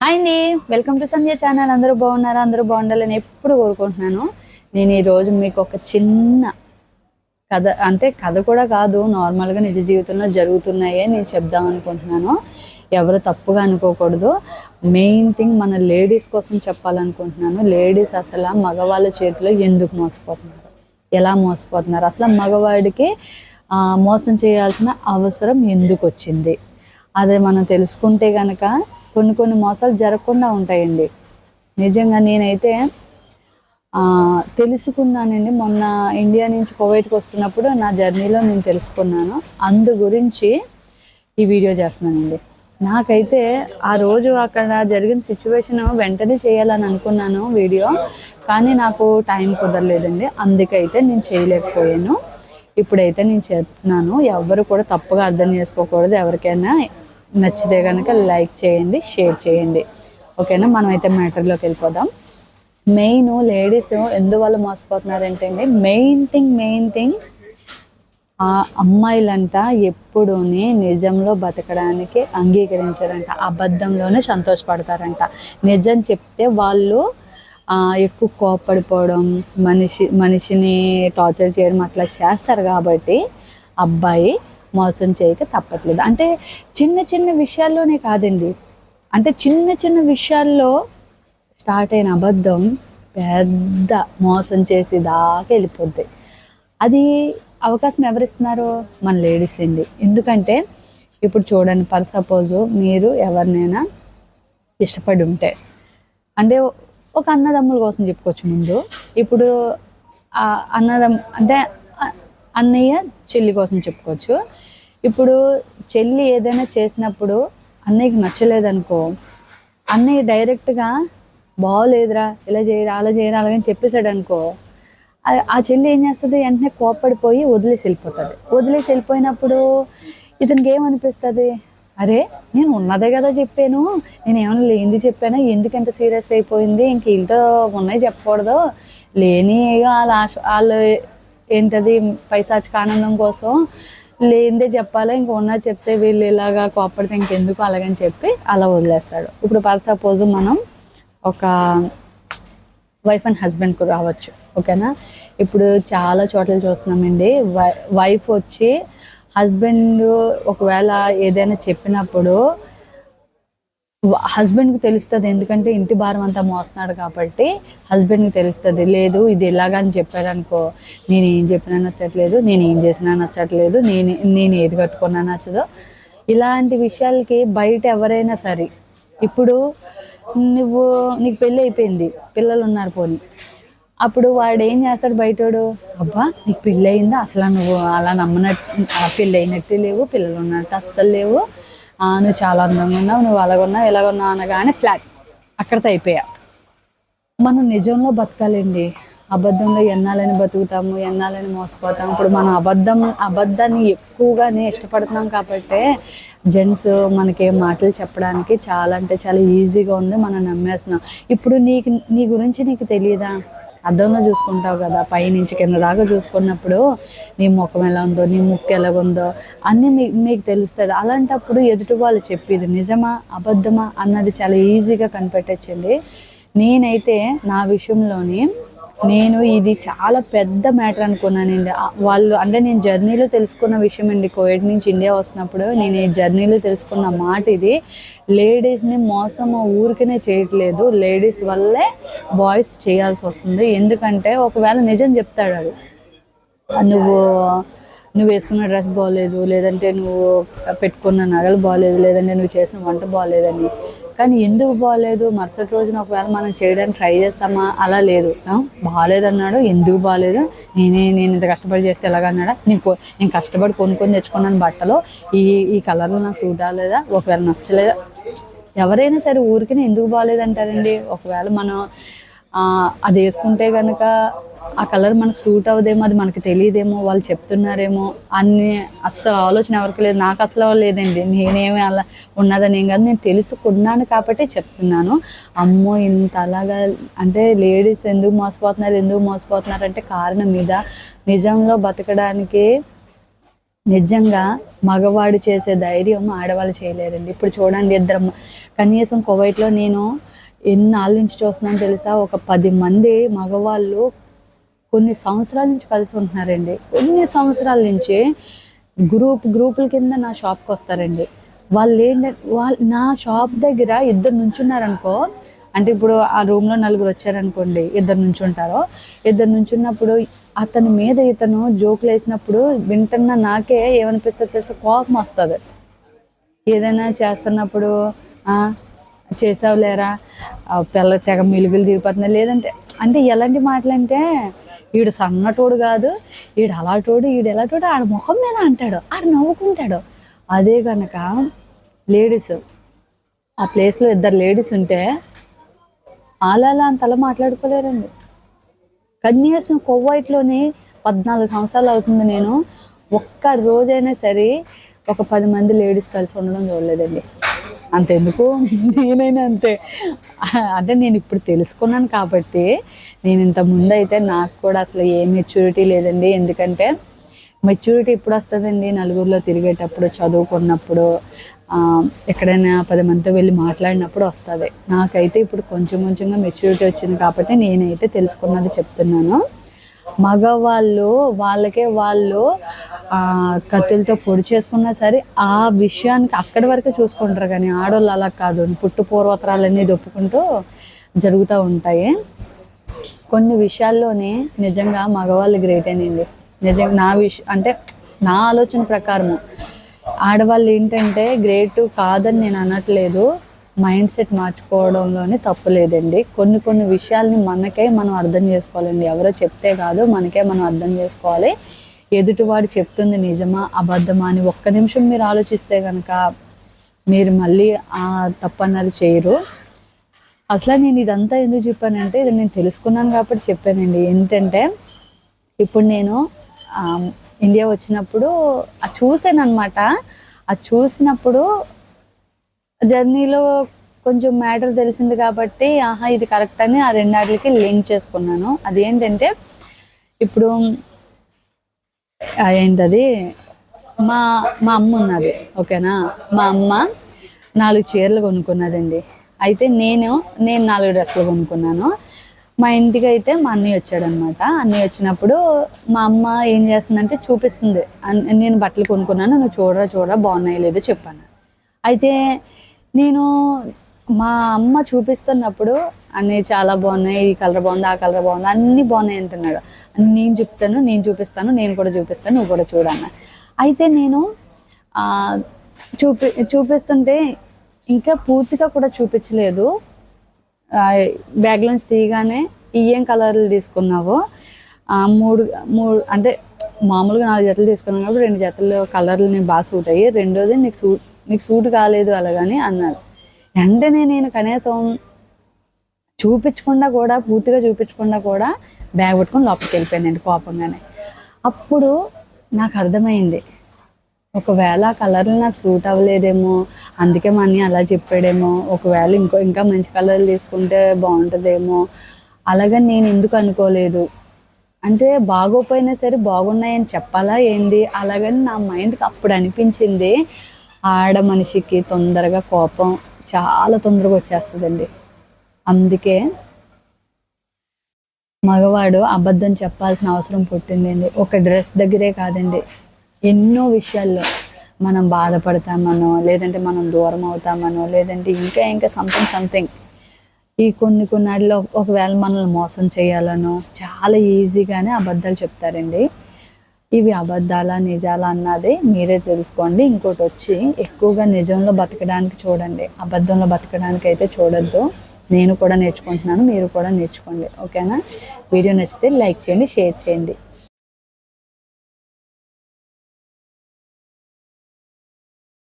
Hi అండి welcome to Sandhya channel అందరూ బాగున్నారా? అందరూ బాగుండాలని ఎప్పుడు కోరుకుంటున్నాను. నేను ఈరోజు మీకు ఒక చిన్న కథ అంటే కథ కూడా కాదు నార్మల్గా నిజ జీవితంలో జరుగుతున్నాయే నేను చెప్దాం అనుకుంటున్నాను. ఎవరు తప్పుగా అనుకోకూడదు. మెయిన్ థింగ్ మన లేడీస్ కోసం చెప్పాలనుకుంటున్నాను. లేడీస్ అసలు మగవాళ్ళ చేతిలో ఎందుకు మోసపోతున్నారు? ఎలా మోసపోతున్నారు? అసలు మగవాడికి మోసం చేయాల్సిన అవసరం ఎందుకు వచ్చింది? అదే మనం తెలుసుకుంటే కనుక కొన్ని కొన్ని మోసాలు జరగకుండా ఉంటాయండి. నిజంగా నేనైతే తెలుసుకున్నానండి. మొన్న ఇండియా నుంచి కువైట్కి వస్తున్నప్పుడు నా జర్నీలో నేను తెలుసుకున్నాను. అందు గురించి ఈ వీడియో చేస్తున్నానండి. నాకైతే ఆ రోజు అక్కడ జరిగిన సిచ్యువేషన్ వెంటనే చేయాలని అనుకున్నాను వీడియో కానీ నాకు టైం కుదరలేదండి. అందుకైతే నేను చేయలేకపోయాను. ఇప్పుడైతే నేను చెప్తున్నాను ఎవరు కూడా తప్పుగా అర్థం చేసుకోకూడదు ఎవరికైనా. నచ్చితే కనుక లైక్ చేయండి షేర్ చేయండి. ఓకేనా? మనం అయితే మ్యాటర్లోకి వెళ్ళిపోదాం. మెయిన్ లేడీస్ ఎందువల్ల మోసపోతున్నారంటే అండి మెయిన్ థింగ్ మెయిన్ థింగ్ ఆ అమ్మాయిలంట ఎప్పుడూని నిజంలో బతకడానికి అంగీకరించారంట అబద్ధంలోనే సంతోషపడతారంట. నిజం చెప్తే వాళ్ళు ఎక్కువ కోపడిపోవడం మనిషి మనిషిని టార్చర్ చేయడం అట్లా చేస్తారు కాబట్టి అబ్బాయి మోసం చేయక తప్పట్లేదు. అంటే చిన్న చిన్న విషయాల్లోనే కాదండి. అంటే చిన్న చిన్న విషయాల్లో స్టార్ట్ అయిన అబద్ధం పెద్ద మోసం చేసి దాకా వెళ్ళిపోద్ది. అది అవకాశం ఎవరిస్తున్నారు? మన లేడీస్ అండి. ఎందుకంటే ఇప్పుడు చూడండి ఫర్ సపోజ్ మీరు ఎవరినైనా ఇష్టపడి ఉంటే. అంటే ఒక అన్నదమ్ముల కోసం చెప్పుకోవచ్చు ముందు. ఇప్పుడు అన్నదమ్ అంటే అన్నయ్య చెల్లి కోసం చెప్పుకోవచ్చు. ఇప్పుడు చెల్లి ఏదైనా చేసినప్పుడు అన్నయ్యకి నచ్చలేదనుకో అన్నయ్య డైరెక్ట్గా బాగోలేదురా ఇలా చేయరా అలా చేయరా అలాగని చెప్పేశాడు అనుకో ఆ- చెల్లి ఏం చేస్తుంది? వెంటనే కోపడిపోయి వదిలేసి వెళ్ళిపోతుంది. వదిలేసి వెళ్ళిపోయినప్పుడు ఇతనికి ఏమనిపిస్తుంది? అరే నేను ఉన్నదే కదా చెప్పాను. నేను ఏమైనా లేనిది చెప్పాను? ఎందుకు ఎంత సీరియస్ అయిపోయింది? ఇంక వీళ్ళతో ఉన్నాయి చెప్పకూడదు. లేని వాళ్ళ ఆశ వాళ్ళు ఏంటది పైసాచిక ఆనందం కోసం లేనిదే చెప్పాలి ఇంక ఉన్నా చెప్తే వీళ్ళు ఇలాగా కోపడితే ఇంకెందుకు అలాగని చెప్పి అలా వదిలేస్తాడు. ఇప్పుడు ఫర్ సపోజ్ మనం ఒక వైఫ్ అండ్ హస్బెండ్కు రావచ్చు ఓకేనా? ఇప్పుడు చాలా చోట్ల చూస్తున్నామండి వై వైఫ్ వచ్చి హస్బెండ్ ఒకవేళ ఏదైనా చెప్పినప్పుడు హస్బెండ్కి తెలుస్తుంది ఎందుకంటే ఇంటి భారం అంతా మోస్తున్నాడు కాబట్టి హస్బెండ్కి తెలుస్తుంది. లేదు ఇది ఎలాగని చెప్పాడు అనుకో నేను ఏం చెప్పినా నచ్చట్లేదు నేను ఏం చేసినా నచ్చట్లేదు నేను నేను ఏది కట్టుకున్నా నచ్చదు. ఇలాంటి విషయాలకి బయట ఎవరైనా సరే ఇప్పుడు నువ్వు నీకు పెళ్ళి అయిపోయింది పిల్లలు ఉన్నారు పోనీ. అప్పుడు వాడు ఏం చేస్తాడు బయటోడు? అబ్బా నీకు పెళ్ళి అయిందా? అసలు నువ్వు అలా నమ్మనట్టు ఆ పెళ్ళి అయినట్టు లేవు పిల్లలు ఉన్నట్టు అస్సలు లేవు. నువ్వు చాలా అందంగా ఉన్నావు నువ్వు అలాగ ఉన్నావు అనగానే ఫ్లాట్ అక్కడితో అయిపోయా. మనం నిజంలో బతకాలండి. అబద్ధంలో ఎన్నాలని బతుకుతాము ఎన్నాలని మోసపోతాము. ఇప్పుడు మనం అబద్ధం అబద్ధాన్ని ఎక్కువగానే ఇష్టపడుతున్నాం కాబట్టి జెంట్స్ మనకి మాటలు చెప్పడానికి చాలా అంటే చాలా ఈజీగా ఉంది మనం నమ్మేస్తున్నాం. ఇప్పుడు నీకు నీ గురించి నీకు తెలియదా అద్దంలో చూసుకుంటావు కదా పైనుంచి కింద దాకా చూసుకున్నప్పుడు నీ ముఖం ఎలా ఉందో నీ ముక్కు ఎలాగుందో అన్నీ మీ మీకు తెలుస్తుంది. అలాంటప్పుడు ఎదుటి వాళ్ళు చెప్పేది నిజమా అబద్ధమా అన్నది చాలా ఈజీగా కనిపెట్టచ్చండి. నేనైతే నా విషయంలోని నేను ఇది చాలా పెద్ద మ్యాటర్ అనుకున్నానండి. వాళ్ళు అంటే నేను జర్నీలో తెలుసుకున్న విషయం అండి కోవిడ్ నుంచి ఇండియా వస్తున్నప్పుడు నేను ఈ జర్నీలో తెలుసుకున్న మాట ఇది. లేడీస్ని మోసం ఊరికనే చేయట్లేదు. లేడీస్ వల్లే బాయ్స్ చేయాల్సి వస్తుంది. ఎందుకంటే ఒకవేళ నిజం చెప్తాడు అది నువ్వు నువ్వు వేసుకున్న డ్రెస్ బాగోలేదు లేదంటే నువ్వు పెట్టుకున్న నగలు బాగోలేదు లేదంటే నువ్వు చేసిన వంట బాగోలేదని కానీ ఎందుకు బాగాలేదు మరుసటి రోజున ఒకవేళ మనం చేయడానికి ట్రై చేస్తామా? అలా లేదు. బాగాలేదన్నాడు ఎందుకు బాగాలేదు నేనే నేను ఇంత కష్టపడి చేస్తే ఎలాగన్నాడా? నేను నేను కష్టపడి కొనుక్కొని తెచ్చుకున్నాను బట్టలు. ఈ ఈ కలర్లో నాకు సూట్ అవ్వలేదా? ఒకవేళ నచ్చలేదా? ఎవరైనా సరే ఊరికనే ఎందుకు బాగాలేదంటారండి ఒకవేళ మనం అది వేసుకుంటే కనుక ఆ కలర్ మనకు సూట్ అవ్వదేమో అది మనకి తెలియదేమో వాళ్ళు చెప్తున్నారేమో అన్ని అస్సలు ఆలోచన ఎవరికి లేదు. నాకు అసలు లేదండి. నేనేమి అలా ఉన్నదని ఏం కాదు. నేను తెలుసుకున్నాను కాబట్టి చెప్తున్నాను. అమ్మో ఇంత అలాగా అంటే లేడీస్ ఎందుకు మోసపోతున్నారు ఎందుకు మోసపోతున్నారు అంటే కారణం మీద నిజంలో బతకడానికి నిజంగా మగవాడు చేసే ధైర్యం ఆడవాళ్ళు చేయలేరండి. ఇప్పుడు చూడండి ఇద్దరు. కనీసం కువైట్లో నేను ఎన్నాళ్ళ నుంచి చూస్తున్నాను తెలుసా? ఒక పది మంది మగవాళ్ళు కొన్ని సంవత్సరాల నుంచి కలిసి ఉంటున్నారండి. కొన్ని సంవత్సరాల నుంచి గ్రూప్ గ్రూపుల కింద నా షాప్కి వస్తారండి. వాళ్ళు ఏంటంటే వాళ్ళు నా షాప్ దగ్గర ఇద్దరు నుంచున్నారనుకో అంటే ఇప్పుడు ఆ రూమ్లో నలుగురు వచ్చారనుకోండి ఇద్దరు నుంచుంటారో ఇద్దరు నుంచున్నప్పుడు అతని మీద ఇతను జోకులు వేసినప్పుడు వింటున్న నాకే ఏమనిపిస్తుంది తెలుసు? కోపం వస్తుంది. ఏదైనా చేస్తున్నప్పుడు "ఆ, చేసావులేరా? పిల్ల తెగ మిలుగులు తిరిగిపోతున్నా లేదంటే అంటే ఎలాంటి మాటలు అంటే ఈడు సన్నటోడు కాదు ఈడు అలాటోడు ఈడు ఎలాటోడు ఆడ ముఖం మీద అంటాడు ఆడ నవ్వుకుంటాడు. అదే కనుక లేడీస్ ఆ ప్లేస్లో ఇద్దరు లేడీస్ ఉంటే అలా అలా మాట్లాడుకోలేరండి. కన్యాసం కొవ్వైట్లోనే పద్నాలుగు సంవత్సరాలు అవుతుంది నేను ఒక్క రోజైనా సరే ఒక పది మంది లేడీస్ కలిసి ఉండడం చూడలేదండి. అంతెందుకు? నేనైనా అంతే. అంటే నేను ఇప్పుడు తెలుసుకున్నాను కాబట్టి నేను ఇంత ముందు అయితే నాకు కూడా అసలు ఏ మెచ్యూరిటీ లేదండి. ఎందుకంటే మెచ్యూరిటీ ఎప్పుడు వస్తుందండి? నలుగురిలో తిరిగేటప్పుడు చదువుకున్నప్పుడు ఎక్కడైనా పది మందితో వెళ్ళి మాట్లాడినప్పుడు వస్తుంది. నాకైతే ఇప్పుడు కొంచెం కొంచెంగా మెచ్యూరిటీ వచ్చింది కాబట్టి నేనైతే తెలుసుకున్నది చెప్తున్నాను. మగవాళ్ళు వాళ్ళకే వాళ్ళు కత్తులతో పొడి చేసుకున్నా సరే ఆ విషయానికి అక్కడి వరకే చూసుకుంటారు కానీ ఆడవాళ్ళు అలా కాదు. పుట్టు పూర్వతరాలన్నీ దొప్పుకుంటూ జరుగుతూ ఉంటాయి. కొన్ని విషయాల్లోనే నిజంగా మగవాళ్ళు గ్రేట్ అయినండి నిజంగా నా విష అంటే నా ఆలోచన ప్రకారము. ఆడవాళ్ళు ఏంటంటే గ్రేట్ కాదని నేను అనట్లేదు. మైండ్ సెట్ మార్చుకోవడంలోనే తప్పు లేదండి. కొన్ని కొన్ని విషయాల్ని మనకే మనం అర్థం చేసుకోవాలండి. ఎవరో చెప్తే కాదు మనకే మనం అర్థం చేసుకోవాలి. ఎదుటివాడు చెప్తుంది నిజమా అబద్ధమా అని ఒక్క నిమిషం మీరు ఆలోచిస్తే కనుక మీరు మళ్ళీ ఆ తప్పు అన్నది చేయరు. అసలు నేను ఇదంతా ఎందుకు చెప్పానంటే ఇది నేను తెలుసుకున్నాను కాబట్టి చెప్పానండి. ఏంటంటే ఇప్పుడు నేను ఇండియా వచ్చినప్పుడు అది చూసాను అనమాట అది చూసినప్పుడు జర్నీలో కొంచెం మ్యాటర్ తెలిసింది కాబట్టి ఆహా ఇది కరెక్ట్ అని ఆ రెండాటికి లింక్ చేసుకున్నాను. అదేంటంటే ఇప్పుడు ఏంటది మా మా అమ్మ ఉన్నది ఓకేనా? మా అమ్మ నాలుగు చీరలు కొనుక్కున్నదండి. అయితే నేను నేను నాలుగు డ్రెస్సులు కొనుక్కున్నాను. మా ఇంటికి అయితే మా అన్నయ్య వచ్చాడనమాట. అన్నయ్య వచ్చినప్పుడు మా అమ్మ ఏం చేస్తుందంటే చూపిస్తుంది. అన్- నేను బట్టలు కొనుక్కున్నాను నువ్వు చూడరా చూడరా బాగున్నాయి లేదో చెప్పాను. అయితే నేను మా అమ్మ చూపిస్తున్నప్పుడు అన్నీ చాలా బాగున్నాయి ఈ కలర్ బాగుంది ఆ కలర్ బాగుంది అన్నీ బాగున్నాయి అంటున్నాడు. నేను చెప్తాను నేను చూపిస్తాను నేను కూడా చూపిస్తాను నువ్వు కూడా చూడన్న. అయితే నేను చూపి చూపిస్తుంటే ఇంకా పూర్తిగా కూడా చూపించలేదు. బ్యాగ్లోంచి తీయగానే ఏం కలర్లు తీసుకున్నావో? మూడు మూడు అంటే మామూలుగా నాలుగు జతలు తీసుకున్నాను కాబట్టి రెండు జతలు కలర్లు నేను బాగా సూట్ అయ్యి రెండోది నీకు సూట్ నీకు సూట్ కాలేదు అలాగని అన్నాడు వెంటనే నేను కనీసం చూపించకుండా కూడా పూర్తిగా చూపించకుండా కూడా బ్యాగ్ పట్టుకొని లోపలికి వెళ్ళిపోయానండి కోపంగానే. అప్పుడు నాకు అర్థమైంది ఒకవేళ ఆ కలర్లు నాకు సూట్ అవ్వలేదేమో అందుకే మా అన్నీ అలా చెప్పాడేమో ఒకవేళ ఇంకో ఇంకా మంచి కలర్లు తీసుకుంటే బాగుంటుందేమో అలాగని నేను ఎందుకు అనుకోలేదు. అంటే బాగోపోయినా సరే బాగున్నాయని చెప్పాలా ఏంది? అలాగని నా మైండ్కి అప్పుడు అనిపించింది. ఆడ మనిషికి తొందరగా కోపం చాలా తొందరగా వచ్చేస్తుందండి. అందుకే మగవాడు అబద్ధం చెప్పాల్సిన అవసరం పుట్టిందండి. ఒక డ్రెస్ దగ్గరే కాదండి. ఎన్నో విషయాల్లో మనం బాధపడతామనో లేదంటే మనం దూరం అవుతామనో లేదంటే ఇంకా ఇంకా సంథింగ్ సంథింగ్ ఈ కొన్ని కొన్నాళ్ళలో ఒకవేళ మనల్ని మోసం చేయాలనో చాలా ఈజీగానే అబద్ధాలు చెప్తారండి. ఇవి అబద్ధాలా నిజాలా అన్నది మీరే తెలుసుకోండి. ఇంకోటి వచ్చి ఎక్కువగా నిజంలో బతకడానికి చూడండి. అబద్ధంలో బతకడానికి అయితే చూడొద్దు. నేను కూడా నేర్చుకుంటున్నాను మీరు కూడా నేర్చుకోండి. ఓకేనా? వీడియో నచ్చితే లైక్ చేయండి షేర్ చేయండి.